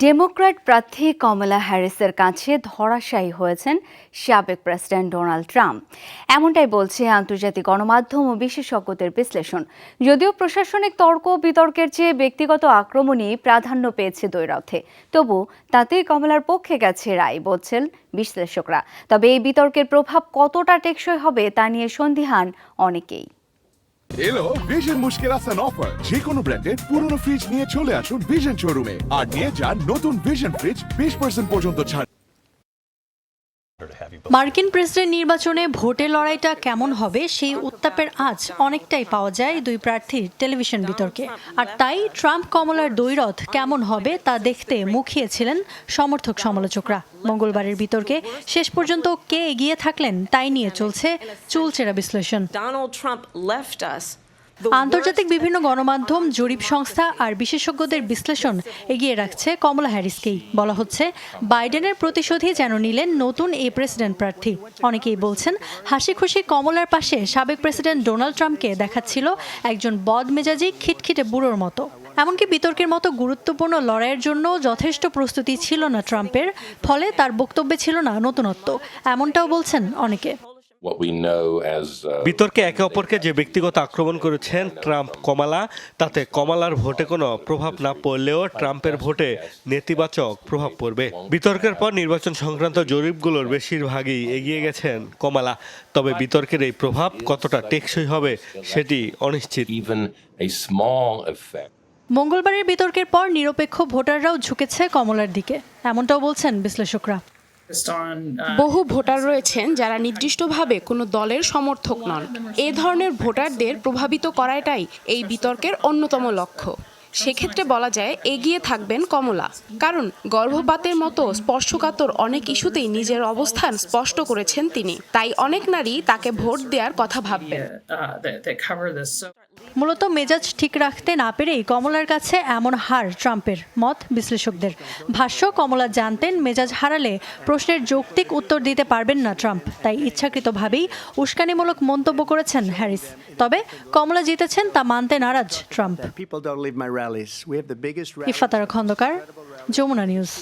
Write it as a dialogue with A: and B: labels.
A: Democrat প্রার্থী কমলা হ্যারিসের কাছে ধরাশায়ী হয়েছেন সাবেক প্রেসিডেন্ট ডোনাল্ড ট্রাম্প। এমনটাই বলছে আন্তর্জাতিক গণমাধ্যম ও বিশেষজ্ঞদের বিশ্লেষণ। যদিও প্রশাসনিক তর্ক বিতর্কের চেয়ে ব্যক্তিগত আক্রমণই প্রাধান্য পেয়েছে দ্বৈরথে, তবু তাতেই কমলার পক্ষে গেছে রায়, বলছেন বিশ্লেষকরা। তবে এই বিতর্কের প্রভাব কতটা টেকসই হবে তা নিয়ে সন্দিহান অনেকেই।
B: এলো ভিশন মুশকিল আসান অফার যে কোনো ব্র্যান্ডের পুরনো ফ্রিজ নিয়ে চলে আসুন ভিশন শোরুমে আর নিয়ে যান নতুন ভিশন ফ্রিজ বিশ পার্সেন্ট পর্যন্ত ছাড়।
C: মার্কিন প্রেসিডেন্ট নির্বাচনে ভোটের লড়াইটা কেমন হবে সেই উত্তাপের আজ অনেকটাই পাওয়া যায় দুই প্রার্থীর টেলিভিশন বিতর্কে। আর তাই ট্রাম্প কমলার দ্বৈরথ কেমন হবে তা দেখতে মুখিয়েছিলেন সমর্থক সমালোচকরা। মঙ্গলবারের বিতর্কে শেষ পর্যন্ত কে এগিয়ে থাকলেন তাই নিয়ে চলছে চুলচেরা বিশ্লেষণ। আন্তর্জাতিক বিভিন্ন গণমাধ্যম, জরিপ সংস্থা আর বিশেষজ্ঞদের বিশ্লেষণ এগিয়ে রাখছে কমলা হ্যারিসকেই। বলা হচ্ছে, বাইডেনের প্রতিশোধই যেন নিলেন নতুন এই প্রেসিডেন্ট প্রার্থী। অনেকেই বলছেন হাসি খুশি কমলার পাশে সাবেক প্রেসিডেন্ট ডোনাল্ড ট্রাম্পকে দেখাচ্ছিল একজন বদমেজাজি, খিটখিটে বুড়োর মতো। এমনকি বিতর্কের মতো গুরুত্বপূর্ণ লড়াইয়ের জন্য যথেষ্ট প্রস্তুতি ছিল না ট্রাম্পের, ফলে তার বক্তব্যে ছিল না নতুনত্ব। এমনটাও বলছেন অনেকে।
D: What we know as uh,
E: বিতর্কে একে অপরকে যে ব্যক্তিগত আক্রমণ করেছেন ট্রাম্প কমালা তাতে কমালার ভোটে কোনো প্রভাব না পড়লেও ট্রাম্পের ভোটে নেতিবাচক প্রভাব পড়বে। বিতর্কের পর নির্বাচন সংক্রান্ত জরিপগুলোর বেশিরভাগই এগিয়ে গেছেন কমালা। তবে বিতর্কের এই প্রভাব কতটা টেকসই হবে সেটি অনিশ্চিত।
D: Even a small
C: মঙ্গলবারের বিতর্কের পর নিরপেক্ষ ভোটাররাও ঝুঁকেছে কমলার দিকে এমনটাও বলছেন বিশ্লেষকরা।
F: বহু ভোটার রয়েছেন যারা নির্দিষ্টভাবে কোনো দলের সমর্থক নন। এ ধরনের ভোটারদের প্রভাবিত করাটাই এই বিতর্কের অন্যতম লক্ষ্য। সেক্ষেত্রে বলা যায় এগিয়ে থাকবেন কমলা। কারণ গর্ভপাতের মতো স্পর্শকাতর অনেক ইস্যুতেই নিজের অবস্থান স্পষ্ট করেছেন তিনি। তাই অনেক নারী তাকে ভোট দেওয়ার কথা ভাববেন।
C: মূলত মেজাজ ঠিক রাখতে না পেরেই কমলার কাছে এমন হার ট্রাম্পের মত বিশ্লেষকদের। ভাষ্য কমলা জানতেন মেজাজ হারালে প্রশ্নের যৌক্তিক উত্তর দিতে পারবেন না ট্রাম্প তাই ইচ্ছাকৃতভাবেই উস্কানিমূলক মন্তব্য করেছেন হ্যারিস। তবে কমলা জিতেছেন তা মানতে নারাজ ট্রাম্প। ইফাতারা খন্দকার যমুনা নিউজ।